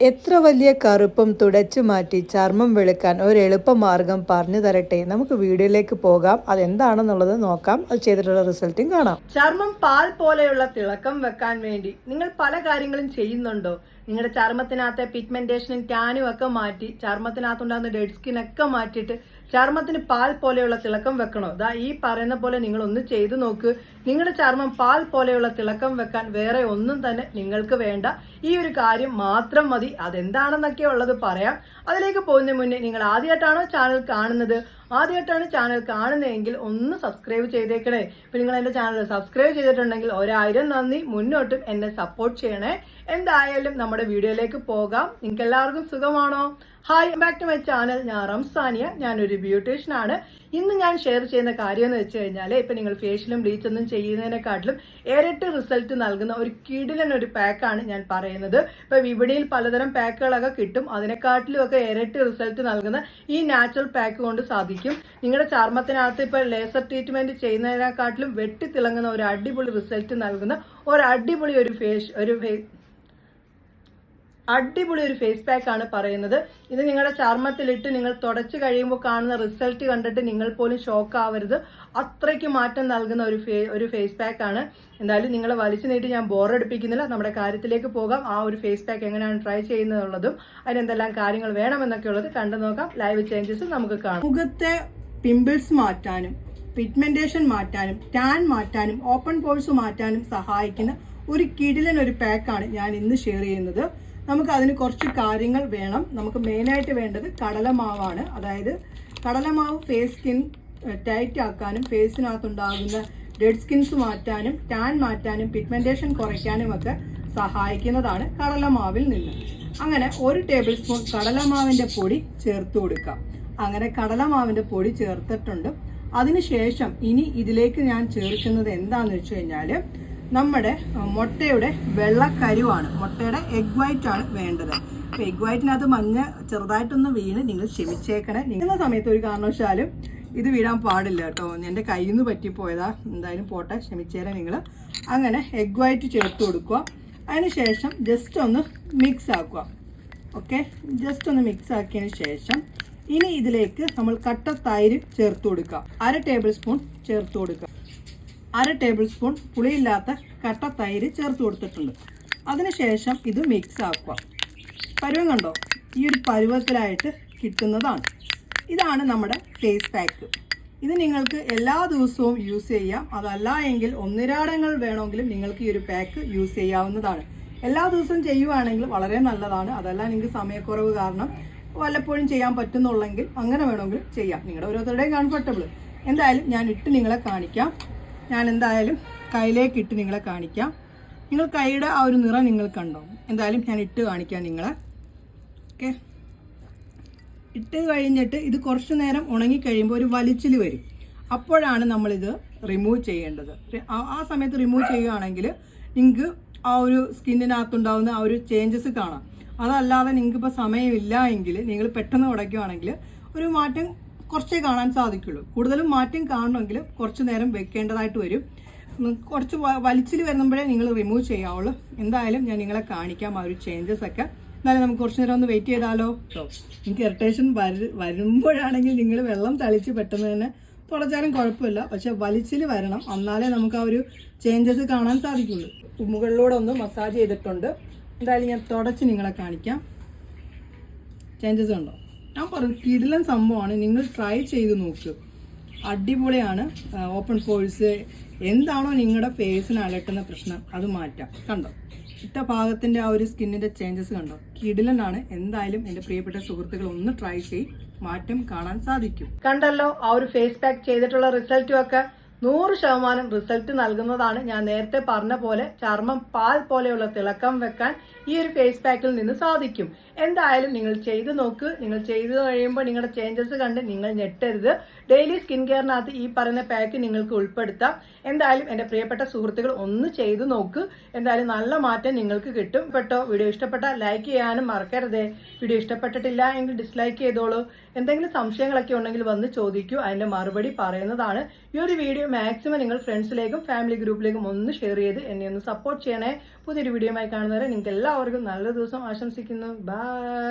എത്ര വലിയ കറുപ്പും തുടച്ചു മാറ്റി ചർമ്മം വെളുക്കാൻ ഒരു എളുപ്പമാർഗം പറഞ്ഞു തരട്ടെ. നമുക്ക് വീഡിയോയിലേക്ക് പോകാം. അതെന്താണെന്നുള്ളത് നോക്കാം. അത് ചെയ്തിട്ടുള്ള റിസൾട്ടും കാണാം. ചർമ്മം പാൽ പോലെയുള്ള തിളക്കം വെക്കാൻ വേണ്ടി നിങ്ങൾ പല കാര്യങ്ങളും ചെയ്യുന്നുണ്ടോ? നിങ്ങളുടെ ചർമ്മത്തിനകത്തെ പിഗ്മെന്റേഷനും ടാനും ഒക്കെ മാറ്റി ചർമ്മത്തിനകത്തുണ്ടാകുന്ന ഡെഡ് സ്കിൻ ഒക്കെ മാറ്റിയിട്ട് ചർമ്മത്തിന് പാൽ പോലെയുള്ള തിളക്കം വെക്കണോ? ഇതാ ഈ പറയുന്ന പോലെ നിങ്ങൾ ഒന്ന് ചെയ്തു നോക്ക്. നിങ്ങളുടെ ചർമ്മം പാൽ പോലെയുള്ള തിളക്കം വെക്കാൻ വേറെ ഒന്നും തന്നെ നിങ്ങൾക്ക് വേണ്ട. ഈ ഒരു കാര്യം മാത്രം മതി. അതെന്താണെന്നൊക്കെ ഉള്ളത് പറയാം. അതിലേക്ക് പോകുന്നതിന് മുന്നേ നിങ്ങൾ ആദ്യമായിട്ടാണോ ചാനൽ കാണുന്നത്? ആദ്യമായിട്ടാണ് ചാനൽ കാണുന്നതെങ്കിൽ ഒന്ന് സബ്സ്ക്രൈബ് ചെയ്തേക്കണേ. ഇപ്പൊ നിങ്ങൾ എന്റെ ചാനൽ സബ്സ്ക്രൈബ് ചെയ്തിട്ടുണ്ടെങ്കിൽ ഒരായിരം നന്ദി. മുന്നോട്ടും എന്നെ സപ്പോർട്ട് ചെയ്യണേ. എന്തായാലും നമ്മുടെ വീഡിയോയിലേക്ക് പോകാം. നിങ്ങൾക്ക് എല്ലാവർക്കും സുഖമാണോ? Hi back to my channel ഞാൻ റംസാനിയ. ഞാനൊരു ബ്യൂട്ടീഷ്യൻ ആണ്. ഇന്ന് ഞാൻ ഷെയർ ചെയ്യുന്ന കാര്യം എന്ന് വെച്ച് കഴിഞ്ഞാൽ ഇപ്പൊ നിങ്ങൾ ഫേഷ്യലും ബ്ലീച്ച് ഒന്നും ചെയ്യുന്നതിനെക്കാട്ടിലും ഇരട്ടി റിസൾട്ട് നൽകുന്ന ഒരു കിടിലൻ ഒരു പാക്കാണ് ഞാൻ പറയുന്നത്. ഇപ്പൊ വിപണിയിൽ പലതരം പാക്കുകളൊക്കെ കിട്ടും. അതിനെക്കാട്ടിലും ഒക്കെ ഇരട്ടി റിസൾട്ട് നൽകുന്ന ഈ നാച്ചുറൽ പാക്ക് കൊണ്ട് സാധിക്കും. നിങ്ങളുടെ ചർമ്മത്തിനകത്ത് ഇപ്പൊ ലേസർ ട്രീറ്റ്മെന്റ് ചെയ്യുന്നതിനെക്കാട്ടിലും വെട്ടിത്തിളങ്ങുന്ന ഒരു അടിപൊളി റിസൾട്ട് നൽകുന്ന ഒരു അടിപൊളി ഒരു ഫേസ് ഒരു അടിപൊളി ഒരു ഫേസ് പാക്ക് ആണ് പറയുന്നത്. ഇത് നിങ്ങളുടെ ചർമ്മത്തിലിട്ട് നിങ്ങൾ തുടച്ചു കഴിയുമ്പോൾ കാണുന്ന റിസൾട്ട് കണ്ടിട്ട് നിങ്ങൾ പോലും ഷോക്ക് ആവരുത്. അത്രയ്ക്ക് മാറ്റം നൽകുന്ന ഒരു ഒരു ഫേസ് പാക്ക് ആണ്. എന്തായാലും നിങ്ങളെ വലിച്ചു നീട്ടി ഞാൻ ബോറടിപ്പിക്കുന്നില്ല നമ്മുടെ കാര്യത്തിലേക്ക് പോകാം. ആ ഒരു ഫേസ് പാക്ക് എങ്ങനെയാണ് ട്രൈ ചെയ്യുന്നതുള്ളതും അതിനെന്തെല്ലാം കാര്യങ്ങൾ വേണമെന്നൊക്കെ ഉള്ളത് കണ്ടു നോക്കാം. ലൈവ് ചേഞ്ചസ് നമുക്ക് കാണാം. മുഖത്തെ പിമ്പിൾസ് മാറ്റാനും പിഗ്മെന്റേഷൻ മാറ്റാനും ടാൻ മാറ്റാനും ഓപ്പൺ പോഴ്സ് മാറ്റാനും സഹായിക്കുന്ന ഒരു കിടിലൻ ഒരു പാക്കാണ് ഞാൻ ഇന്ന് ഷെയർ ചെയ്യുന്നത്. നമുക്ക് അതിന് കുറച്ച് കാര്യങ്ങൾ വേണം. നമുക്ക് മെയിനായിട്ട് വേണ്ടത് കടലമാവാണ്. അതായത് കടലമാവ് ഫേസ് സ്കിൻ ടൈറ്റ് ആക്കാനും ഫേസിനകത്തുണ്ടാകുന്ന ഡെഡ് സ്കിൻസ് മാറ്റാനും ടാൻ മാറ്റാനും പിഗ്മെന്റേഷൻ കുറയ്ക്കാനും ഒക്കെ സഹായിക്കുന്നതാണ് കടലമാവിൽ നിന്ന്. അങ്ങനെ ഒരു ടേബിൾ സ്പൂൺ കടലമാവിന്റെ പൊടി ചേർത്ത് കൊടുക്കാം. അങ്ങനെ കടലമാവിന്റെ പൊടി ചേർത്തിട്ടുണ്ട്. അതിനുശേഷം ഇനി ഇതിലേക്ക് ഞാൻ ചേർക്കുന്നത് എന്താണെന്ന് വെച്ച് കഴിഞ്ഞാൽ നമ്മുടെ മുട്ടയുടെ വെള്ളക്കരുവാണ്. മുട്ടയുടെ എഗ് വൈറ്റ് ആണ് വേണ്ടത്. അപ്പോൾ എഗ് വൈറ്റിനകത്ത് മഞ്ഞ ചെറുതായിട്ടൊന്ന് വീണ് നിങ്ങൾ ക്ഷമിച്ചേക്കണേ. നിൽക്കുന്ന സമയത്ത് ഒരു കാരണവശാലും ഇത് വീഴാൻ പാടില്ല കേട്ടോ. എന്റെ കയ്യിൽ നിന്ന് പറ്റിപ്പോയതാ. എന്തായാലും പോട്ടെ ക്ഷമിച്ചേരെ നിങ്ങൾ അങ്ങനെ എഗ് വൈറ്റ് ചേർത്ത് കൊടുക്കുക. അതിനുശേഷം ജസ്റ്റ് ഒന്ന് മിക്സ് ആക്കുക. ഓക്കെ ജസ്റ്റ് ഒന്ന് മിക്സ് ആക്കിയതിന് ശേഷം ഇനി ഇതിലേക്ക് നമ്മൾ കട്ട തൈര് ചേർത്ത് കൊടുക്കുക. അര ടേബിൾ സ്പൂൺ ചേർത്ത് കൊടുക്കുക. അര ടേബിൾ സ്പൂൺ പുളിയില്ലാത്ത കട്ട തൈര് ചേർത്ത് കൊടുത്തിട്ടുണ്ട്. അതിനുശേഷം ഇത് മിക്സ് ആക്കുക. പരുവം കണ്ടോ? ഈ ഒരു പരുവത്തിലായിട്ട് കിട്ടുന്നതാണ്. ഇതാണ് നമ്മുടെ ഫേസ് പാക്ക് ഇത് നിങ്ങൾക്ക് എല്ലാ ദിവസവും യൂസ് ചെയ്യാം. അതല്ല എങ്കിൽ ഒന്നിരാടങ്ങൾ വേണമെങ്കിലും നിങ്ങൾക്ക് ഈ ഒരു പാക്ക് യൂസ് ചെയ്യാവുന്നതാണ്. എല്ലാ ദിവസവും ചെയ്യുവാണെങ്കിൽ വളരെ നല്ലതാണ്. അതല്ല നിങ്ങൾക്ക് സമയക്കുറവ് കാരണം വല്ലപ്പോഴും ചെയ്യാൻ പറ്റുന്നുള്ളെങ്കിൽ അങ്ങനെ വേണമെങ്കിൽ ചെയ്യാം. നിങ്ങളുടെ ഓരോരുത്തരുടെയും കംഫർട്ടബിൾ എന്തായാലും ഞാൻ ഇട്ട് നിങ്ങളെ കാണിക്കാം. ഞാൻ എന്തായാലും കയ്യിലേക്ക് ഇട്ട് നിങ്ങളെ കാണിക്കാം. നിങ്ങൾ കൈയുടെ ആ ഒരു നിറം നിങ്ങൾ കണ്ടോ? എന്തായാലും ഞാൻ ഇട്ട് കാണിക്കാം നിങ്ങളെ. ഓക്കെ? ഇട്ട് കഴിഞ്ഞിട്ട് ഇത് കുറച്ച് നേരം ഉണങ്ങി കഴിയുമ്പോൾ ഒരു വലിച്ചിൽ വരും. അപ്പോഴാണ് നമ്മളിത് റിമൂവ് ചെയ്യേണ്ടത്. ആ- സമയത്ത് റിമൂവ് ചെയ്യുകയാണെങ്കിൽ നിങ്ങൾക്ക് ആ ഒരു സ്കിന്നിനകത്തുണ്ടാവുന്ന ആ ഒരു ചേഞ്ചസ് കാണാം. അതല്ലാതെ നിങ്ങൾക്ക് ഇപ്പോൾ സമയമില്ല എങ്കിൽ നിങ്ങൾ പെട്ടെന്ന് ഉടയ്ക്കുകയാണെങ്കിൽ ഒരു മാറ്റം കുറച്ചേ കാണാൻ സാധിക്കുള്ളൂ. കൂടുതലും മാറ്റം കാണണമെങ്കിൽ കുറച്ച് നേരം വെക്കേണ്ടതായിട്ട് വരും. കുറച്ച് വലിച്ചിൽ വരുമ്പോഴേ നിങ്ങൾ റിമൂവ് ചെയ്യാവുള്ളൂ. എന്തായാലും ഞാൻ നിങ്ങളെ കാണിക്കാം ആ ഒരു ചേഞ്ചസ് ഒക്കെ. എന്നാലും നമുക്ക് കുറച്ച് നേരം ഒന്ന് വെയിറ്റ് ചെയ്താലോ? എനിക്ക് ഇറിറ്റേഷൻ വരുമ്പോഴാണെങ്കിൽ നിങ്ങൾ വെള്ളം തളിച്ച് പെട്ടെന്ന് തന്നെ തുടച്ചാലും കുഴപ്പമില്ല. പക്ഷെ വലിച്ചിൽ വരണം. എന്നാലേ നമുക്ക് ആ ഒരു ചേഞ്ചസ് കാണാൻ സാധിക്കുള്ളൂ. മുകളിലൂടെ ഒന്ന് മസാജ് ചെയ്തിട്ടുണ്ട്. എന്തായാലും ഞാൻ തുടച്ച് നിങ്ങളെ കാണിക്കാം. ചേഞ്ചസ് ഉണ്ടോ? ഞാൻ പറഞ്ഞു കിടിലൻ സംഭവമാണ്. നിങ്ങൾ ട്രൈ ചെയ്ത് നോക്ക്. അടിപൊളിയാണ്. ഓപ്പൺ ഫോഴ്സ് എന്താണോ നിങ്ങളുടെ ഫേസിന് അലട്ടുന്ന പ്രശ്നം അത് മാറ്റാം. കണ്ടോ? ഇട്ട ഭാഗത്തിന്റെ ആ ഒരു സ്കിന്നിന്റെ ചേഞ്ചസ് കണ്ടോ? കിടിലനാണ്. എന്തായാലും എന്റെ പ്രിയപ്പെട്ട സുഹൃത്തുക്കൾ ഒന്ന് ട്രൈ ചെയ്യും മാറ്റം കാണാൻ സാധിക്കും. കണ്ടല്ലോ ആ ഒരു ഫേസ് പാക്ക് ചെയ്തിട്ടുള്ള റിസൾട്ടും ഒക്കെ. നൂറ് ശതമാനം റിസൾട്ട് നൽകുന്നതാണ് ഞാൻ നേരത്തെ പറഞ്ഞ പോലെ ചർമ്മം പാൽ പോലെയുള്ള തിളക്കം വെക്കാൻ ഈ ഒരു ഫേസ് പാക്കിൽ നിന്ന് സാധിക്കും. എന്തായാലും നിങ്ങൾ ചെയ്ത് നോക്ക്. നിങ്ങൾ ചെയ്ത് കഴിയുമ്പോൾ നിങ്ങളുടെ ചേഞ്ചസ് കണ്ട് നിങ്ങൾ ഞെട്ടരുത്. ഡെയിലി സ്കിൻ കെയറിനകത്ത് ഈ പറയുന്ന പാക്ക് നിങ്ങൾക്ക് ഉൾപ്പെടുത്താം. എന്തായാലും എന്റെ പ്രിയപ്പെട്ട സുഹൃത്തുക്കൾ ഒന്ന് ചെയ്ത് നോക്ക്. എന്തായാലും നല്ല മാറ്റം നിങ്ങൾക്ക് കിട്ടും. പെട്ടോ വീഡിയോ ഇഷ്ടപ്പെട്ട ലൈക്ക് ചെയ്യാനും മറക്കരുതേ. വീഡിയോ ഇഷ്ടപ്പെട്ടിട്ടില്ല എങ്കിൽ ഡിസ്ലൈക്ക് ചെയ്തോളൂ. എന്തെങ്കിലും സംശയങ്ങളൊക്കെ ഉണ്ടെങ്കിൽ വന്ന് ചോദിക്കൂ. അതിന്റെ മറുപടി പറയുന്നതാണ്. ഈ ഒരു വീഡിയോ മാക്സിമം നിങ്ങൾ ഫ്രണ്ട്സിലേക്കും ഫാമിലി ഗ്രൂപ്പിലേക്കും ഒന്ന് ഷെയർ ചെയ്ത് എന്നെ ഒന്ന് സപ്പോർട്ട് ചെയ്യണേ. പുതിയൊരു വീഡിയോയുമായി കാണുന്നവരെ നിങ്ങൾക്ക് എല്ലാ എല്ലാവർക്കും നല്ല ദിവസം ആശംസിക്കുന്നു. ബൈ